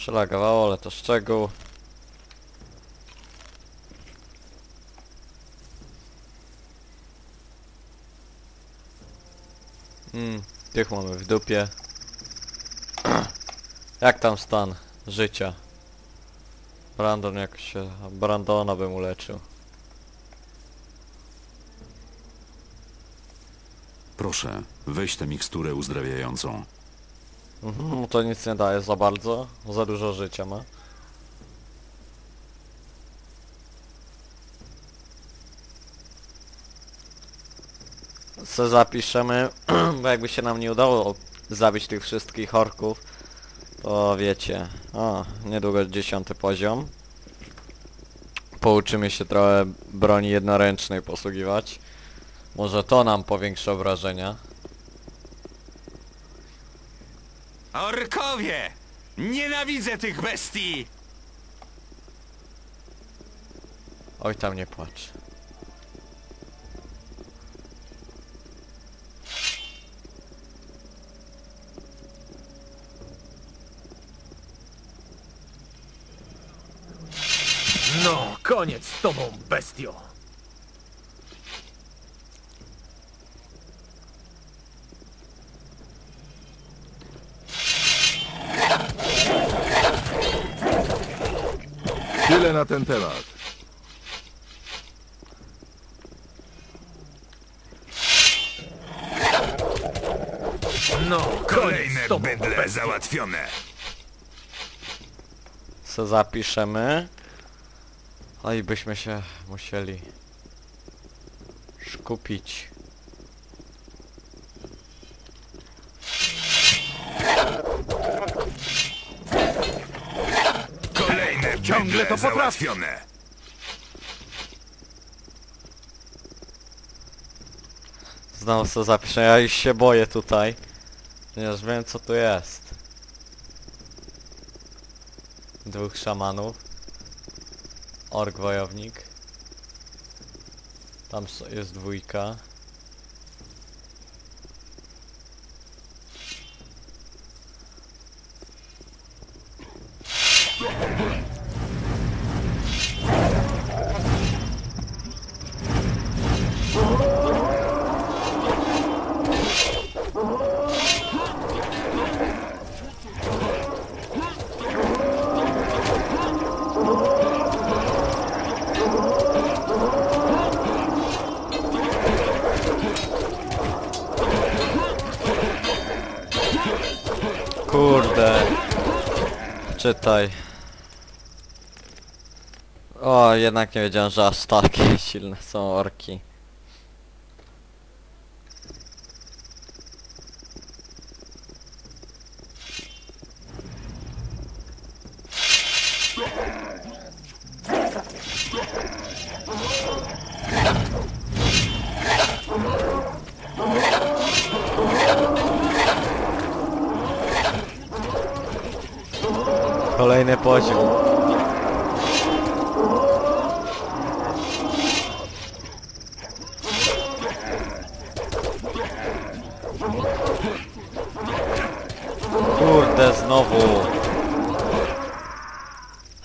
Przelagowało, ale to szczegół. Hmm, tych mamy w dupie. Jak tam stan życia? Brandon jakoś się... Brandona bym uleczył. Proszę, weź tę miksturę uzdrawiającą. Mhm, to nic nie daje za bardzo. Za dużo życia ma. Co zapiszemy, bo jakby się nam nie udało zabić tych wszystkich orków, to wiecie, o, niedługo dziesiąty poziom. Pouczymy się trochę broni jednoręcznej posługiwać. Może to nam powiększy obrażenia. Orkowie! Nienawidzę tych bestii! Oj tam nie płacz. No, koniec z tobą, bestio! Tyle na ten temat. No, Kolejne bydle załatwione! Co zapiszemy? Oj, byśmy się musieli skupić. Kolejne Ciągle to potrafi. załatwione! Znowu co zapiszę, ja już się boję tutaj. Ponieważ wiem co tu jest. Dwóch szamanów. Ork wojownik. Tam jest dwójka. Czytaj. O, jednak nie wiedziałem, że aż takie silne są orki. Kolejny poziom. Kurde, znowu.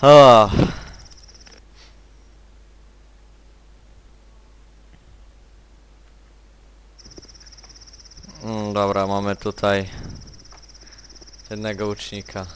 Ah. Dobra, mamy tutaj jednego łucznika.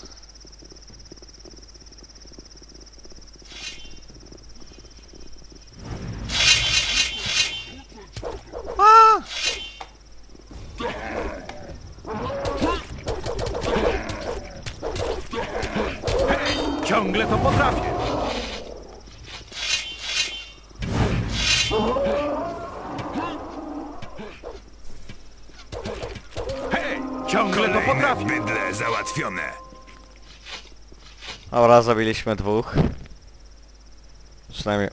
Ciągle to Kolejne potrafię. bydle załatwione! Dobra, zabiliśmy dwóch. Przynajmniej,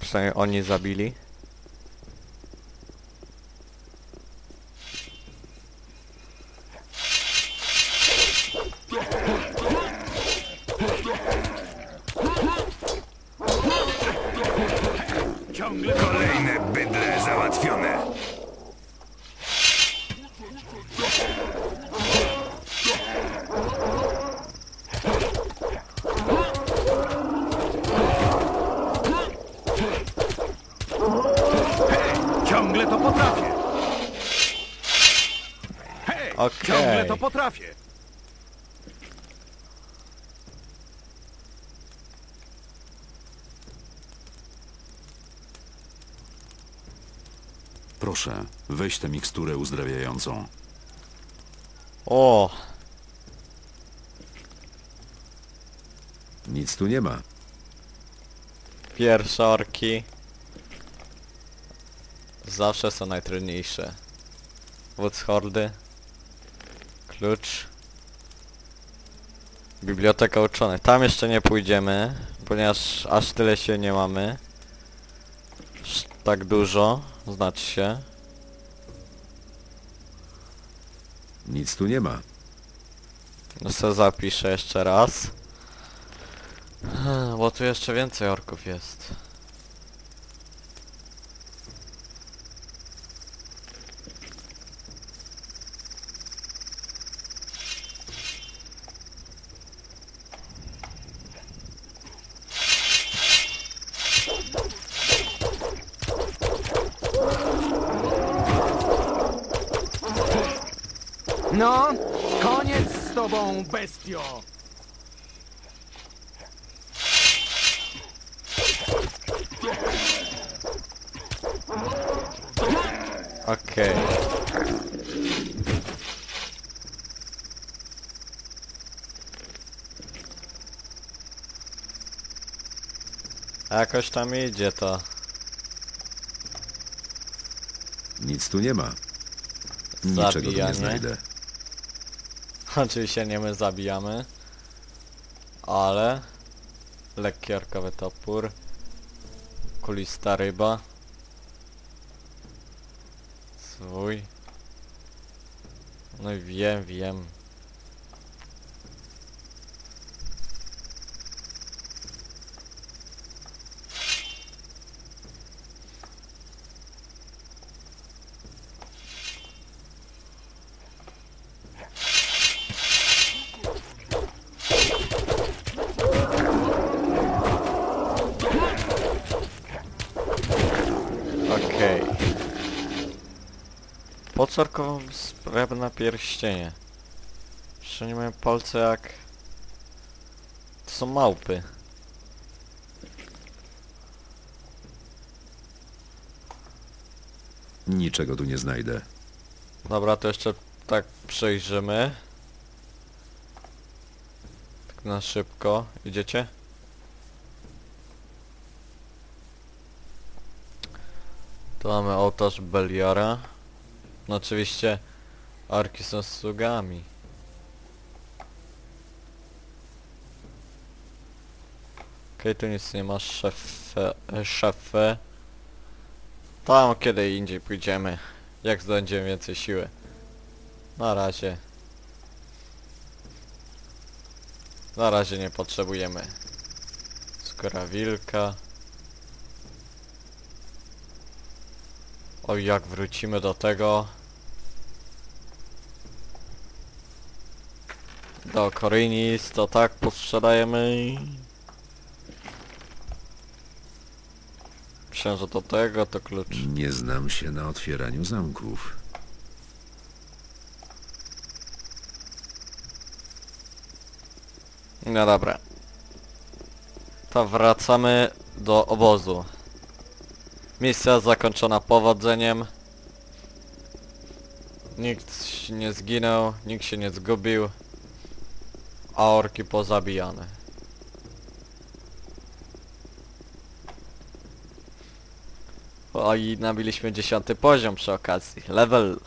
przynajmniej oni zabili. Ciągle Kolejne bydle załatwione! Okej. Ciągle to potrafię. Proszę, weź tę miksturę uzdrawiającą. O, Nic tu nie ma. pierwsze orki. Zawsze są najtrudniejsze. Wódz hordy. Klucz. Biblioteka uczonych. Tam jeszcze nie pójdziemy, ponieważ aż tyle się nie mamy. Aż tak dużo, znaczy się. Nic tu nie ma. No se zapiszę jeszcze raz. Bo tu jeszcze więcej orków jest. No, koniec z tobą, bestio! Okej. Jakoś tam idzie to. Nic tu nie ma. Niczego tu nie Zabijanie. znajdę. Oczywiście nie my zabijamy. Ale... Lekki orkowy topór. Kulista ryba. Swój. No i wiem, wiem. Okej. Po co orkową srebrne pierścienie? Jeszcze nie mają palce jak... To są małpy. Niczego tu nie znajdę. Dobra, to jeszcze tak przejrzymy. Tak na szybko. Idziecie? Tu mamy ołtarz Beliara. No oczywiście arki są sługami. Okej, tu nic nie ma. Szefę. Tam kiedy indziej pójdziemy. Jak zdobędziemy więcej siły. Na razie. Na razie nie potrzebujemy. Skóra wilka. Oj, jak wrócimy do tego. Do Korynis, to tak posprzedajemy. Myślę, że do tego to klucz. Nie znam się na otwieraniu zamków. No dobra. To wracamy do obozu. Misja zakończona powodzeniem. Nikt się nie zginął, nikt się nie zgubił. A orki pozabijane. O i nabiliśmy dziesiąty poziom przy okazji. Level.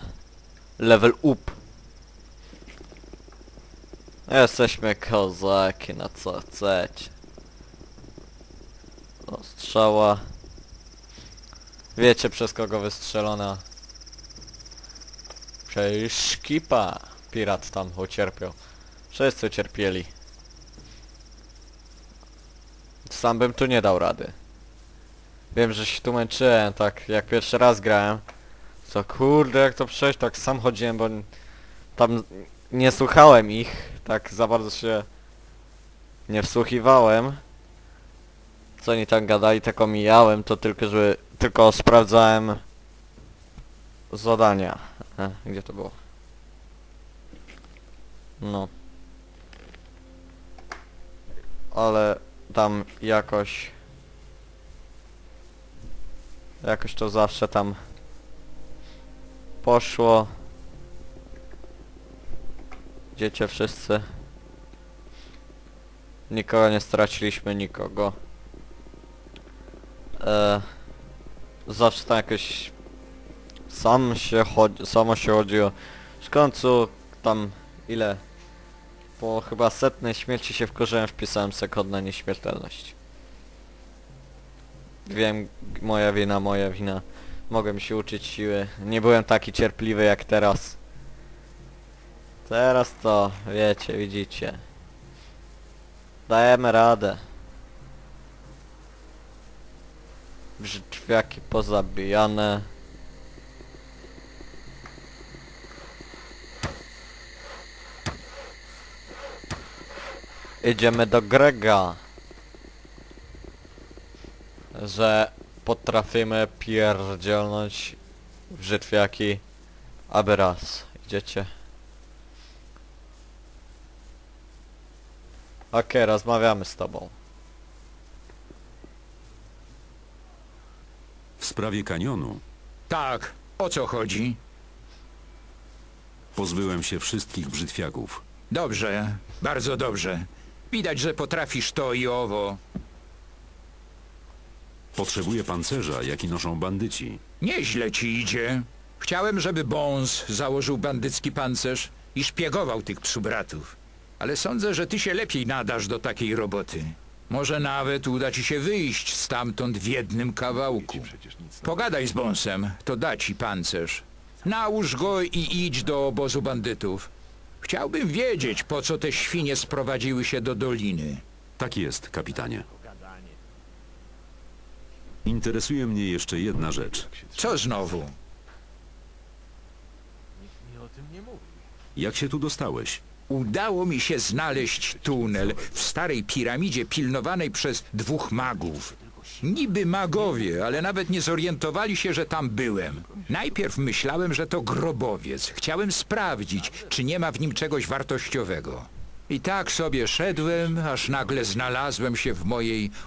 Level up. Jesteśmy kozaki, na co chcecie. O, strzała. Wiecie przez kogo wystrzelona. Przez szkipa. Pirat tam ucierpiał. Wszyscy cierpieli. Sam bym tu nie dał rady. Wiem, że się tu męczyłem, tak jak pierwszy raz grałem. Co kurde, jak to przejść, tak sam chodziłem, bo tam nie słuchałem ich, tak za bardzo się nie wsłuchiwałem. Co oni tam gadali, tak omijałem, to tylko, żeby, tylko sprawdzałem zadania. E, gdzie to było? No. Ale tam jakoś... Jakoś to zawsze tam poszło. Dziecię wszyscy. Nikogo nie straciliśmy, nikogo. E, zawsze tam jakoś sam się chodzi, samo się chodziło. W końcu tam ile? Po chyba setnej śmierci się wkurzyłem, wpisałem se kod na nieśmiertelność. Wiem, moja wina, moja wina. Mogłem się uczyć siły. Nie byłem taki cierpliwy jak teraz. Teraz to, wiecie, widzicie. Dajemy radę. Drzwiaki pozabijane. Idziemy do Grega. Że potrafimy pierdzielnąć brzytwiaki aby raz. Idziecie? Okej, rozmawiamy z tobą. W sprawie kanionu Tak, o co chodzi? pozbyłem się wszystkich brzytwiaków. Dobrze, bardzo dobrze. Widać, że potrafisz to i owo. Potrzebuję pancerza, jaki noszą bandyci. Nieźle ci idzie. Chciałem, żeby Bones założył bandycki pancerz i szpiegował tych psubratów. Ale sądzę, że ty się lepiej nadasz do takiej roboty. Może nawet uda ci się wyjść stamtąd w jednym kawałku. Pogadaj z Bonsem, to da ci pancerz. Nałóż go i idź do obozu bandytów. Chciałbym wiedzieć, po co te świnie sprowadziły się do doliny. Tak jest, kapitanie. Interesuje mnie jeszcze jedna rzecz. Co znowu? Jak się tu dostałeś? Udało mi się znaleźć tunel w starej piramidzie pilnowanej przez dwóch magów. Niby magowie, ale nawet nie zorientowali się, że tam byłem. Najpierw myślałem, że to grobowiec. Chciałem sprawdzić, czy nie ma w nim czegoś wartościowego. I tak sobie szedłem, aż nagle znalazłem się w mojej